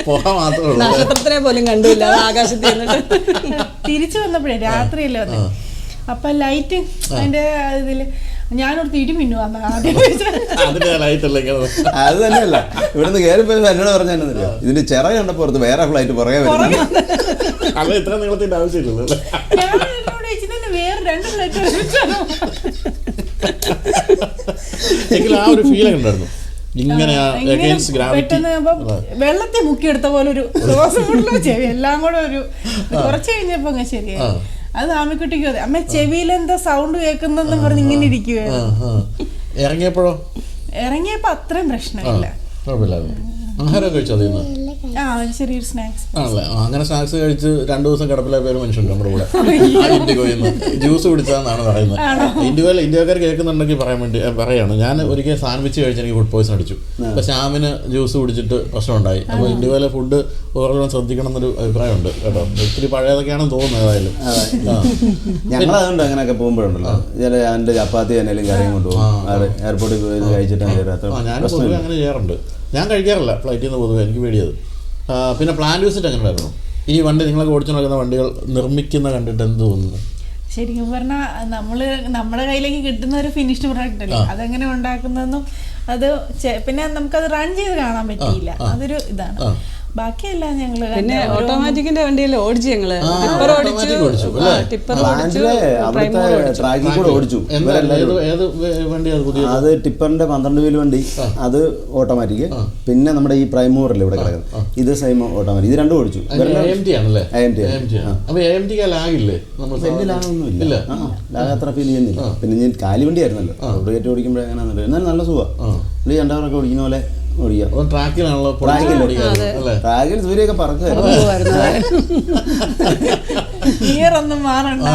പോകാൻ മാത്രമേ ഉള്ളൂ. നക്ഷത്രത്തിനെ പോലും കണ്ടില്ല ആകാശത്തിൽ തിരിച്ചു വന്നപ്പോഴേ രാത്രിയല്ലേ വന്നെ? അപ്പൊ ലൈറ്റ് അതിന്റെ ഇതിൽ ഞാനോർത്ത് ഇടിമിന്നു അത് തന്നെയല്ല. ഇവിടുന്ന് കയറിപ്പോയി എന്നോട് പറഞ്ഞില്ല ഇതിന്റെ ചിറ കണ്ടപ്പോ വേറെ ഫ്ലൈറ്റ് പുറകെ വരുന്നു അല്ല ഇത്ര നീളത്തിന്റെ ആവശ്യമില്ലല്ലോ അല്ലേ ഞാൻ എന്നോട് ചോദിച്ചു, "ഇതെന്നെ വേറെ രണ്ട് ഫ്ലൈറ്റ് എങ്കിലും ആ ഒരു ഫീലൊക്കെ ഉണ്ടായിരുന്നു. ഇങ്ങനെ പെട്ടെന്ന് വെള്ളത്തിൽ മുക്കിയെടുത്ത പോലെ ഒരു ശ്വാസമുള്ള ചെവി. എല്ലാം കൂടെ ഒരു കുറച്ച് കഴിഞ്ഞപ്പോ അങ്ങ് ശരിയായി. അത് ആമിക്കുട്ടിക്ക് അതെ. അമ്മ ചെവിയിൽ എന്താ സൗണ്ട് കേൾക്കുന്ന പറഞ്ഞ് ഇങ്ങനെ ഇരിക്കുവായിരുന്നു. ഇറങ്ങിയപ്പോഴോ? ഇറങ്ങിയപ്പോ അത്രയും പ്രശ്നമില്ല. ആഹാരം കഴിച്ചോ ചെറിയൊരു സ്നാക്സ് ആണല്ലേ? അങ്ങനെ സ്നാക്സ് കഴിച്ച് രണ്ടു ദിവസം കിടപ്പിലായ പേര് മനുഷ്യൻ നമ്മുടെ കൂടെ. ഇൻഡിഗോയിൽ നിന്ന് ജ്യൂസ് കുടിച്ചതെന്നാണ് പറയുന്നത്. ഇന്ത്യയിൽ ഇന്ത്യക്കാർ കേൾക്കുന്നുണ്ടെങ്കിൽ പറയാൻ വേണ്ടി പറയാണ്. ഞാൻ ഒരിക്കൽ സാൻഡ്വിച്ച് കഴിച്ച് എനിക്ക് ഫുഡ് പോയിസൺ അടിച്ചു. അപ്പൊ ശ്യാമിന് ജ്യൂസ് കുടിച്ചിട്ട് പ്രശ്നമുണ്ടായി. അപ്പൊ ഇന്ത്യയിലെ ഫുഡ് ഓരോന്നും ശ്രദ്ധിക്കണം എന്നൊരു അഭിപ്രായമുണ്ട് കേട്ടോ. ഒത്തിരി പഴയതൊക്കെയാണെന്ന് തോന്നുന്നത് ഏതായാലും. ഞങ്ങൾ അതുകൊണ്ട് അങ്ങനെയൊക്കെ പോകുമ്പോഴുണ്ടല്ലോ. ചില എന്റെ ചപ്പാത്തി എന്തെങ്കിലും കറിയും കൊണ്ടുപോകും എയർപോർട്ടിൽ പോയി കഴിച്ചിട്ടാണ് ഞാൻ പൊതുവെ അങ്ങനെ ചെയ്യാറുണ്ട്. ഞാൻ കഴിക്കാറില്ല. ഫ്ലൈറ്റിൽ നിന്ന് പൊതുവെ എനിക്ക് പേടിയത് പിന്നെ പ്ലാൻ വിസിറ്റ് എങ്ങനെ ഉണ്ടായിരുന്നു ഈ വണ്ടി നിങ്ങളൊക്കെ ഓടിച്ചു നടക്കുന്ന വണ്ടികൾ നിർമ്മിക്കുന്ന കണ്ടിട്ട് എന്ത് തോന്നുന്നു? ശരിക്കും പറഞ്ഞാൽ നമ്മൾ നമ്മുടെ കയ്യിലേക്ക് കിട്ടുന്ന ഒരു ഫിനിഷ്ഡ് പ്രൊഡക്റ്റ് അല്ലേ? അതെങ്ങനെ ഉണ്ടാക്കുന്നതെന്നും അത് പിന്നെ നമുക്കത് റൺ ചെയ്ത് കാണാൻ പറ്റിയില്ല. അതൊരു ഇതാണ്. ബാക്കിയെല്ലാം ഞങ്ങൾ പിന്നെ ഓട്ടോമാറ്റിക്കിന്റെ വണ്ടിയിൽ ഓടിച്ചു ഞങ്ങൾ. ടിപ്പർ ഓടിച്ചു, ടിപ്പർ ഓടിച്ചു അത് ടിപ്പറിന്റെ പന്ത്രണ്ട് വീൽ വണ്ടി. അത് ഓട്ടോമാറ്റിക് പിന്നെ നമ്മുടെ ഈ പ്രൈമോറല്ലേ ഇവിടെ കിടക്കുന്നത്. ഇത് സെയിം ഓട്ടോമാറ്റിക് ഇത് രണ്ടും ഓടിച്ചു. ലാഗത്ര ഫീൽ ചെയ്യുന്നില്ല. പിന്നെ ഞാൻ കാലി വണ്ടി ആയിരുന്നല്ലോ റോഡ് കയറ്റി ഓടിക്കുമ്പോൾ എങ്ങനെയാണെന്നല്ലോ എന്നാലും നല്ല സുഖം. പുള്ളി രണ്ടാവറൊക്കെ ഓടിക്കുന്ന പോലെ ഓടിക്കാം. അപ്പം ട്രാക്കിലാണല്ലോ ട്രാക്കിൽ അല്ലേ? ട്രാക്കിൽ സൂര്യൊക്കെ പറക്കുക ഗിയർ ഒന്നും മാറണ്ട.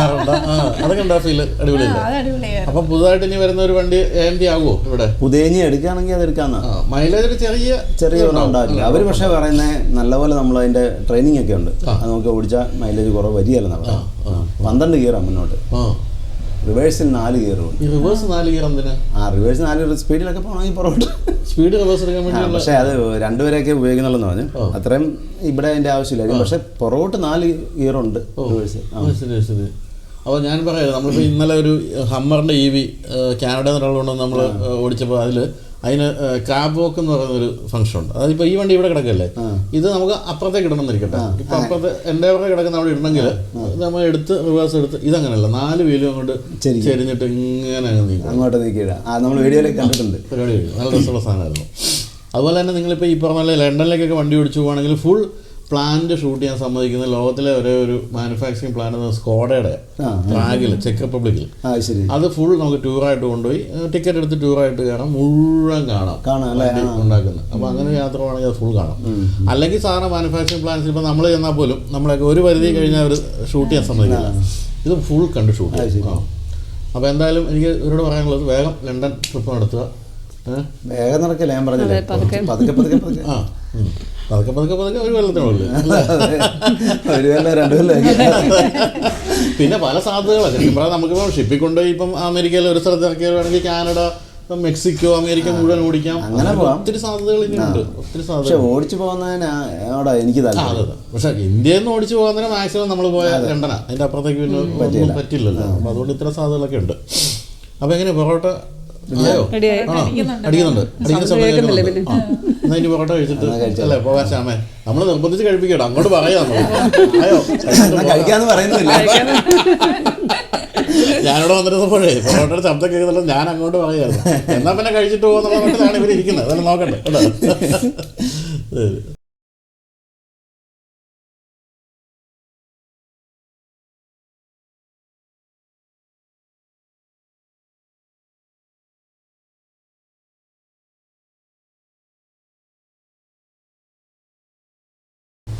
അതൊക്കെ ഉണ്ടാ ആ, അടിപൊളിയല്ലേ അത് പുതുതായിട്ട് ഇനി വരുന്ന ഒരു വണ്ടി എ ടി ആകുമോ ഇവിടെ? പുതേഞ്ഞ് എടുക്കുകയാണെങ്കിൽ അത് എടുക്കാന്ന് മൈലേജ് ഒരു ചെറിയ ചെറിയ ഉണ്ടാവില്ല. അവർ പക്ഷേ പറയുന്നത് നല്ലപോലെ നമ്മൾ അതിന്റെ ട്രെയിനിങ് ഒക്കെ ഉണ്ട്. അത് നമുക്ക് ഓടിച്ചാൽ മൈലേജ് കുറവ് വരികയല്ലെന്നാണ് നമ്മൾ പന്ത്രണ്ട് ഗിയറാണ് മുന്നോട്ട്. ആ. റിവേഴ്സിൽ നാല് ഗിയർ ഈ റിവേഴ്സ് നാല് ഗിയർ എന്തിനാ? ആ റിവേഴ്സ് നാല് സ്പീഡിലൊക്കെ പോകണമെങ്കിൽ പുറകോട്ട്? സ്പീഡ് റിവേഴ്സ് എടുക്കാൻ വേണ്ടി പക്ഷേ അത് രണ്ടുപേരെയൊക്കെ ഉപയോഗിക്കുന്നുള്ളെന്ന് പറഞ്ഞു. അത്രയും ഇവിടെ അതിന്റെ ആവശ്യമില്ല. പക്ഷെ പുറകോട്ട് നാല് ഗിയർ ഉണ്ട് റിവേഴ്സ് ശരി ശരി. അപ്പോൾ ഞാൻ പറയാം നമ്മളിപ്പോൾ ഇന്നലെ ഒരു ഹമ്മറിന്റെ ഇ വി കാനഡ എന്നുള്ളതുകൊണ്ട് ഒരാളുകൊണ്ട് നമ്മൾ ഓടിച്ചപ്പോൾ അതിൽ അതിന് ക്രാബ് വോക്ക് എന്ന് പറയുന്ന ഒരു ഫംഗ്ഷൻ ഉണ്ട്. അതായത് ഇപ്പൊ ഈ വണ്ടി ഇവിടെ കിടക്കല്ലേ? ഇത് നമുക്ക് അപ്പുറത്തേക്ക് ഇടണമെന്നിരിക്കട്ടെ. ഇപ്പം അപ്പുറത്ത് എന്റെ അവിടെ കിടക്കുന്ന അവിടെ ഇടണമെങ്കിൽ നമ്മൾ എടുത്ത് റിവേഴ്സ് എടുത്ത് ഇതങ്ങനെയല്ല നാല് വീലും അങ്ങോട്ട്. ചെരിഞ്ഞിട്ട് ഇങ്ങനെ അങ്ങ് അങ്ങോട്ട് നമ്മൾ വീഡിയോയിലൊക്കെ കണ്ടിട്ടുണ്ട്. പരിപാടി നല്ല രസമുള്ള സാധനമായിരുന്നു. അതുപോലെ തന്നെ നിങ്ങളിപ്പോൾ ഈ പറഞ്ഞ ലണ്ടനിലേക്കൊക്കെ വണ്ടി ഓടിച്ചു പോവാണെങ്കിൽ ഫുൾ പ്ലാന്റ് ഷൂട്ട് ചെയ്യാൻ സമ്മതിക്കുന്ന ലോകത്തിലെ ഒരേ ഒരു മാനുഫാക്ചറിങ് പ്ലാന്റ് സ്കോഡയുടെ ട്രാഗിൽ പ്രാഗിൽ ചെക്ക് റിപ്പബ്ലിക്കിൽ അത് ഫുൾ നമുക്ക് ടൂറായിട്ട് കൊണ്ടുപോയി ടിക്കറ്റ് എടുത്ത് ടൂറായിട്ട് കയറാം മുഴുവൻ കാണാം. ഉണ്ടാക്കുന്നത്. അപ്പോൾ അങ്ങനെ യാത്ര പോകണമെങ്കിൽ അത് ഫുൾ കാണാം. അല്ലെങ്കിൽ സാധാരണ മാനുഫാക്ചറിങ് പ്ലാന്റ് ഇപ്പോൾ നമ്മൾ ചെന്നാൽ പോലും നമ്മളൊക്കെ ഒരു പരിധി കഴിഞ്ഞാൽ അവർ ഷൂട്ട് ചെയ്യാൻ സമ്മതിക്കില്ല. ഇത് ഫുൾ കണ്ട് ഷൂട്ട്. അപ്പോൾ എന്തായാലും എനിക്ക് ഇവരോട് പറയാനുള്ളത് വേഗം ലണ്ടൻ ട്രിപ്പ് നടത്തുക? വേഗം നടക്കില്ല ഞാൻ പറഞ്ഞില്ലേ പതുക്കെ. പതുക്കെ പതുക്കെ ആ. പതുക്കെ പതുക്കെ പതുക്കെ ഒരു വെള്ളത്തിനുള്ളിൽ അതെ. ഒരു കൊല്ലം രണ്ടു കൊല്ലം പിന്നെ പല സാധ്യതകളാണ്. ശരിക്കും പറഞ്ഞാൽ നമുക്കിപ്പോൾ ഷിപ്പിൽ കൊണ്ടുപോയി ഇപ്പം അമേരിക്കയിൽ ഒരു സ്ഥലത്ത് ഇറക്കിയാണെങ്കിൽ കാനഡ ഇപ്പം മെക്സിക്കോ അമേരിക്ക മുഴുവൻ ഓടിക്കാം. അങ്ങനെ പോവാം. ഒത്തിരി സാധ്യതകൾ ഇനിയുണ്ട് ഒത്തിരി പക്ഷെ സാധ്യതകൾ ഓടിച്ചു പോകുന്നതിന് അവിടെ എനിക്ക് പക്ഷെ ഇന്ത്യയിൽ നിന്ന് ഓടിച്ചു പോകുന്നതിന് മാക്സിമം നമ്മൾ പോയ രണ്ടന അതിന്റെ അപ്പുറത്തേക്ക് പിന്നെ പറ്റില്ലല്ലോ. അപ്പൊ അതുകൊണ്ട് ഇത്ര സാധ്യതകളൊക്കെ ഉണ്ട്. അപ്പൊ എങ്ങനെ പൊറോട്ട റെഡിയായി. ആണോ? അടിക്കുന്നുണ്ട്. അടിക്കുന്ന. എന്നാ ഇനി പൊറോട്ട കഴിച്ചിട്ട് അല്ലേ പോകാൻ ശ്യാമേ. നമ്മൾ നിർബന്ധിച്ച് കഴിപ്പിക്കട്ടോ. അങ്ങോട്ട് പറയാം നമ്മൾ കഴിക്കാന്ന് പറയുന്നില്ല. <laughs> ഞാനിവിടെ വന്നിരുന്നപ്പോഴേ പൊറോട്ടയുടെ ശബ്ദം കേൾക്കുന്നില്ല. ഞാൻ അങ്ങോട്ട് പറയായിരുന്നു എന്നാ പിന്നെ കഴിച്ചിട്ട് പോകുന്നുള്ള മട്ടിലാണ് ഇവർ ഇരിക്കുന്നത് അതെല്ലാം നോക്കണ്ടേ കേട്ടോ <laughs>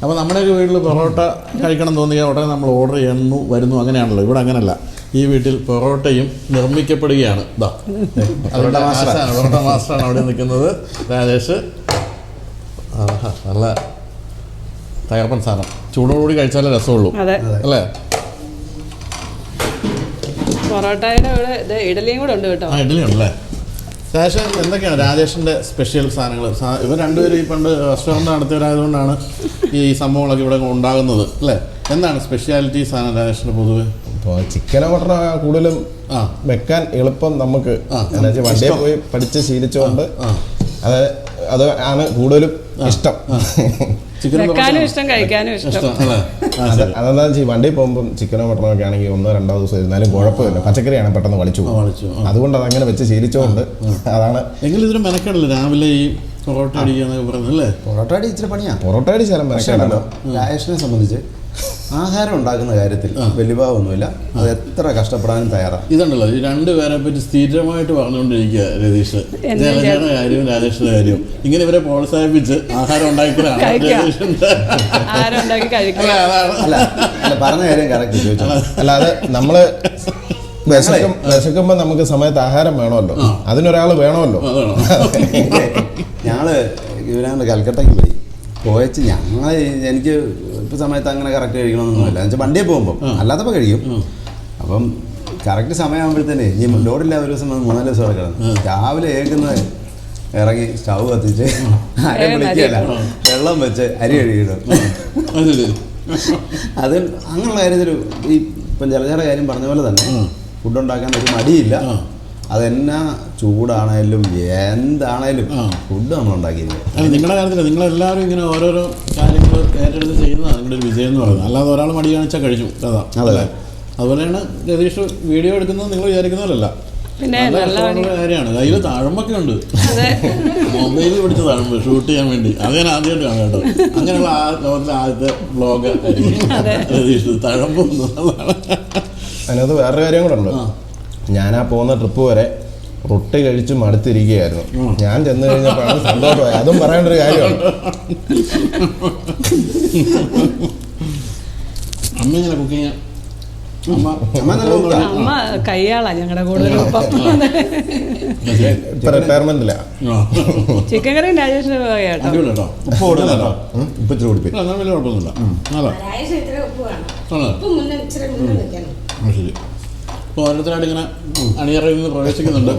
അപ്പോൾ നമ്മുടെയൊക്കെ വീട്ടിൽ പൊറോട്ട കഴിക്കണം തോന്നിയാൽ ഉടനെ നമ്മൾ ഓർഡർ ചെയ്യുന്നു വരുന്നു അങ്ങനെയാണല്ലോ. ഇവിടെ അങ്ങനെയല്ല ഈ വീട്ടിൽ പൊറോട്ടയും നിർമ്മിക്കപ്പെടുകയാണ്. ഇതാ അവരുടെ മാസ്റ്ററാണ് പൊറോട്ട മാസ്റ്ററാണ് അവിടെ നിൽക്കുന്നത്. രാജേഷ്. ആഹാ നല്ല തകർപ്പൻ സാധനം. ചൂടോടുകൂടി കഴിച്ചാലേ രസമുള്ളൂ. അല്ലേ? പൊറോട്ടയുടെ ഇഡലിയും കൂടെ ഉണ്ട് കേട്ടോ. ആ ഇഡ്ഡലി ഉണ്ടല്ലേ രാജേഷൻ എന്തൊക്കെയാണ് രാജേഷിന്റെ സ്പെഷ്യൽ സാധനങ്ങൾ? ഇവർ രണ്ടുപേരും ഈ പണ്ട് റെസ്റ്റോറന്റ് നടത്തിയവരായതുകൊണ്ടാണ് ഈ സംഭവങ്ങളൊക്കെ ഇവിടെ ഉണ്ടാകുന്നത് അല്ലേ? എന്താണ് സ്പെഷ്യാലിറ്റി സാധനം രാജേഷിന്റെ പൊതുവെ? ഇപ്പോൾ ചിക്കൻ ഓർഡർ കൂടുതലും ആ. വെക്കാൻ എളുപ്പം നമുക്ക്. ആ. എന്നുവെച്ചാൽ വണ്ടിയെ പോയി പഠിച്ച് ശീലിച്ചുകൊണ്ട് ആ. അത് അത് ആണ് കൂടുതലും ഇഷ്ടം. വെക്കാനും ഇഷ്ടം കഴിക്കാനും ഇഷ്ടം. അതെന്താ വെച്ചാൽ വണ്ടിയിൽ പോകുമ്പോൾ ചിക്കനോ മട്ടണോ ഒക്കെ ആണെങ്കിൽ ഒന്നോ രണ്ടോ ദിവസം ഇരുന്നാലും കുഴപ്പമില്ല. പച്ചക്കറിയാണ് പെട്ടെന്ന് വളിച്ചു. അതുകൊണ്ട് അതങ്ങനെ വെച്ച് ശീലിച്ചുകൊണ്ട് അതാണ് എങ്കിലും ഇതിന് മെനക്കെടല്ലേ? രാവിലെ ഈ പൊറോട്ട അടിക്കുക എന്നൊക്കെ അല്ലേ? പൊറോട്ട അടി ഇച്ചിരി പണിയാ. പൊറോട്ട അടി പക്ഷേ മെനക്കെടല്ലോ രാജേഷിനെ സംബന്ധിച്ച് ആഹാരം ഉണ്ടാക്കുന്ന കാര്യത്തിൽ വലിയ ഭാവമൊന്നുമില്ല അത് എത്ര കഷ്ടപ്പെടാനും തയ്യാറാണ്. ഇതുണ്ടല്ലോ ഈ രണ്ടു പേരെ പറ്റി സ്ഥിരമായിട്ട് പറഞ്ഞുകൊണ്ടിരിക്കുക രതീഷ്. ജലജയുടെ കാര്യവും രാജേഷിന്റെ കാര്യവും. ഇങ്ങനെ ഇവരെ പ്രോത്സാഹിപ്പിച്ച് ആഹാരം <laughs> കഴിക്കുക അല്ല, അല്ല പറഞ്ഞ കാര്യം കറക്റ്റ് ചോദിച്ചു. അല്ലാതെ നമ്മൾ വിശക്കും വിശക്കുമ്പോൾ നമുക്ക് സമയത്ത് ആഹാരം വേണമല്ലോ. അതിനൊരാൾ വേണമല്ലോ. <laughs> ഞങ്ങൾ ഇവരാണ്ട് കൽക്കട്ടയ്ക്ക് പോയി. പോയച്ച് ഞങ്ങൾ എനിക്ക് ഇപ്പം സമയത്ത് അങ്ങനെ കറക്റ്റ് കഴിക്കണമെന്നൊന്നുമില്ല എന്ന് വെച്ചാൽ വണ്ടിയിൽ പോകുമ്പോൾ അല്ലാത്തപ്പോൾ കഴിക്കും അപ്പം കറക്റ്റ് സമയമാകുമ്പോഴത്തേനെ ഈ ലോഡില്ല ഒരു ദിവസം വന്ന് മൂന്നാൽ ദിവസം അവിടെ കിടന്നു. രാവിലെ ഏക്കുന്നത് ഇറങ്ങി സ്റ്റൗ കത്തിച്ച് അരി വിളിക്കുകയല്ല. വെള്ളം വെച്ച് അരി കഴുകിയിടും. അത് അങ്ങനെയുള്ള കാര്യത്തിൽ ഈ ഇപ്പം ചില ചില കാര്യം പറഞ്ഞ പോലെ തന്നെ ഫുഡ് ഉണ്ടാക്കാൻ ഒരു മടിയില്ല. അതെന്നാ ചൂടാണേലും എന്താണേലും ഫുഡ് നമ്മൾ നിങ്ങളുടെ കാര്യത്തിൽ നിങ്ങളെല്ലാവരും ഇങ്ങനെ ഓരോരോ കാര്യങ്ങൾ ഏറ്റെടുത്ത് ചെയ്യുന്നതാണ് നിങ്ങളുടെ ഒരു വിജയം എന്ന് പറയുന്നത്. അല്ലാതെ ഒരാൾ മടി കാണിച്ചാൽ കഴിച്ചു. അതാ. അതെ. അല്ലേ? അതുപോലെയാണ് രതീഷ് വീഡിയോ എടുക്കുന്നത് നിങ്ങൾ വിചാരിക്കുന്നവരല്ല. പിന്നെ നല്ല നല്ല കാര്യമാണ്. കയ്യിൽ താഴമ്പൊക്കെ ഉണ്ട്. മൊബൈലിൽ പിടിച്ച താഴമ്പ് ഷൂട്ട് ചെയ്യാൻ വേണ്ടി. അത് ഞാൻ ആദ്യമായിട്ടാണ് കേട്ടോ. അങ്ങനെയുള്ള ആ ലോകത്തിലെ ആദ്യത്തെ ബ്ലോഗ് രതീഷ്. താഴമ്പൊന്നും അതിനകത്ത് വേറൊരു കാര്യം കൂടെ ഉണ്ട്. ഞാൻ ആ പോകുന്ന ട്രിപ്പ് വരെ റൊട്ടി കഴിച്ച് മടുത്തിരിക്കുകയായിരുന്നു. ഞാൻ ചെന്ന് കഴിഞ്ഞപ്പോഴാണ് സന്തോഷമായി. അതും പറയേണ്ട ഒരു കാര്യമാണ്. അമ്മ ഇങ്ങനെ കുക്കിങ് അമ്മ കയ്യാളാ ഞങ്ങളുടെ കൂടുതലും. ചിക്കൻ കറി രാജേഷിന് കേട്ടോ. അടിപൊളി ഉപ്പ് ഇച്ചിരി വലിയ കുഴപ്പമൊന്നുമില്ല. ശരി. ഓരോരുത്തരായിട്ട് ഇങ്ങനെ അണിയറയിൽ നിന്ന് പ്രവേശിക്കുന്നുണ്ട്.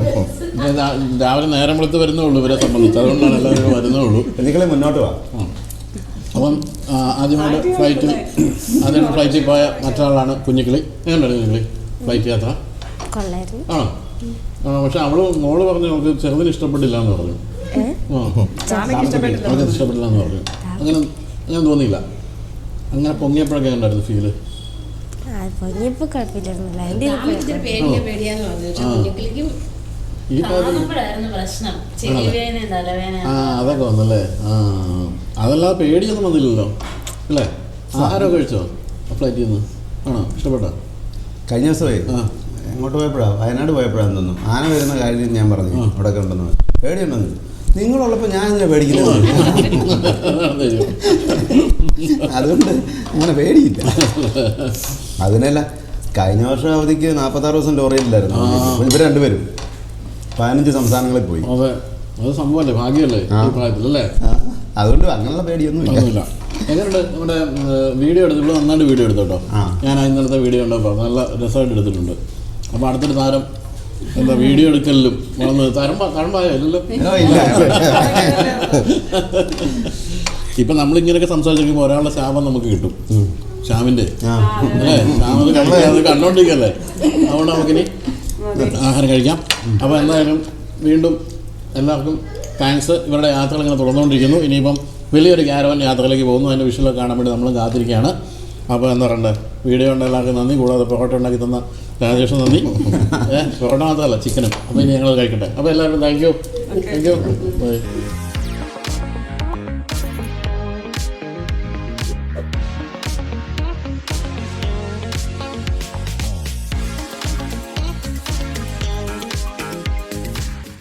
രാവിലെ നേരം വെളുത്ത് വരുന്നേ ഉള്ളൂ ഇവരെ സംബന്ധിച്ച്. അതുകൊണ്ടാണ് എല്ലാവരും വരുന്നേ ഉള്ളൂ. നിങ്ങളെ മുന്നോട്ട് വാ. അപ്പം ആദ്യമായിട്ട് ഫ്ലൈറ്റ് ആദ്യമായിട്ട് ഫ്ലൈറ്റിൽ പോയ മറ്റൊരാളാണ് കുഞ്ഞിക്കിളി. എങ്ങനെയുണ്ട് കുഞ്ഞിക്കിളി ഫ്ലൈറ്റ് യാത്ര? കൊള്ളായിരുന്നു. ആണോ? ആ, പക്ഷെ അവൾ മോൾ പറഞ്ഞു നമുക്ക് ചെറുതിന് ഇഷ്ടപ്പെട്ടില്ല എന്ന് പറഞ്ഞു ഇഷ്ടപ്പെട്ടില്ല. എന്ന് പറഞ്ഞു. അങ്ങനെ അങ്ങനെ തോന്നിയില്ല. അങ്ങനെ പൊങ്ങിയപ്പോഴൊക്കെ ഉണ്ടായിരുന്നു ഫീൽ പൊങ്ങിയപ്പോ കുഴപ്പമില്ലായിരുന്നില്ല എന്റെ ഇത് പേടിയ പേടിയാന്ന് പറഞ്ഞു പക്ഷെ കുഞ്ഞിക്കിളിക്കും ഈ കാണുമ്പോഴായിരുന്നു പ്രശ്നം. ചെവിവേദന തലവേദന ആ അതൊക്കെ വന്നല്ലേ? ആ അതല്ലാതെ പേടിയൊന്നും വന്നില്ലല്ലോ. അല്ലേ? ആഹാരമൊക്കെ കഴിച്ചോ? ഫ്ലൈറ്റിൽ നിന്ന് ആണോ? ഇഷ്ടപ്പെട്ടോ? കഴിഞ്ഞ ദിവസമേ ആ. എങ്ങോട്ട് പോയപ്പോഴാ? വയനാട് പോയപ്പോഴാണ് തോന്നുന്നു. ആന വരുന്ന കാര്യം ഞാൻ പറഞ്ഞു. അവിടെ ഉണ്ടെന്ന് പേടിയുണ്ടെന്ന് നിങ്ങളുള്ളപ്പോൾ ഞാൻ എന്തിനാ പേടിക്കുന്നത്. അതുകൊണ്ട് അങ്ങനെ പേടിയില്ല. <laughs> അതിനല്ല കഴിഞ്ഞ വർഷം അവധിക്ക് നാൽപ്പത്താറ് ദിവസം ലോറിയിലായിരുന്നു ഇവർ രണ്ടുപേരും പതിനഞ്ച് സംസ്ഥാനങ്ങളിൽ പോയി. അതെ. അത് സംഭവമല്ലേ? ഭാഗ്യമല്ലേ. അല്ലേ അതുകൊണ്ട് അങ്ങനെയുള്ള പേടിയൊന്നും ഇല്ല എങ്ങനെയുണ്ട്? നമ്മുടെ വീഡിയോ എടുത്ത് ഇവിടെ നന്നായിട്ട് വീഡിയോ എടുത്തു കേട്ടോ ആ. ഞാൻ ഇന്നലത്തെ വീഡിയോ ഉണ്ടപ്പോൾ നല്ല രസമായിട്ട് എടുത്തിട്ടുണ്ട്. അപ്പോൾ അടുത്തൊരു താരം എന്താ വീഡിയോ എടുക്കലിലും വളർന്ന് തരമ്പ ഇല്ലല്ലോ? ഇല്ല. ഇപ്പം നമ്മളിങ്ങനെയൊക്കെ സംസാരിച്ചിരിക്കുമ്പോൾ ഒരാളുടെ ശാപം നമുക്ക് കിട്ടും. അല്ലേ? ശ്യാമത് കഴിക്കാതെ കണ്ടോണ്ടിരിക്കല്ലേ? അതുകൊണ്ട് നമുക്കിനി ആഹാരം കഴിക്കാം. അപ്പോൾ എന്തായാലും വീണ്ടും എല്ലാവർക്കും താങ്ക്സ് ഇവരുടെ യാത്രകൾ ഇങ്ങനെ തുടർന്നുകൊണ്ടിരിക്കുന്നു. ഇനിയിപ്പം വലിയൊരു ക്യാരവൻ യാത്രയിലേക്ക് പോകുന്നു. അതിന്റെ വിഷയമൊക്കെ കാണാൻ വേണ്ടി നമ്മൾ കാത്തിരിക്കുകയാണ്. അപ്പോൾ എന്താ പറയണ്ടേ? വീഡിയോ ഉണ്ട് എല്ലാവർക്കും നന്ദി. കൂടാതെ പൊറോട്ട ഉണ്ടാക്കി തന്ന രാജേഷ് നന്ദി. ഏഹ് പൊറോട്ട മാത്രമല്ല ചിക്കനും അപ്പോൾ ഇനി ഞങ്ങൾ കഴിക്കട്ടെ. അപ്പോൾ എല്ലാവരും thank you thank you bye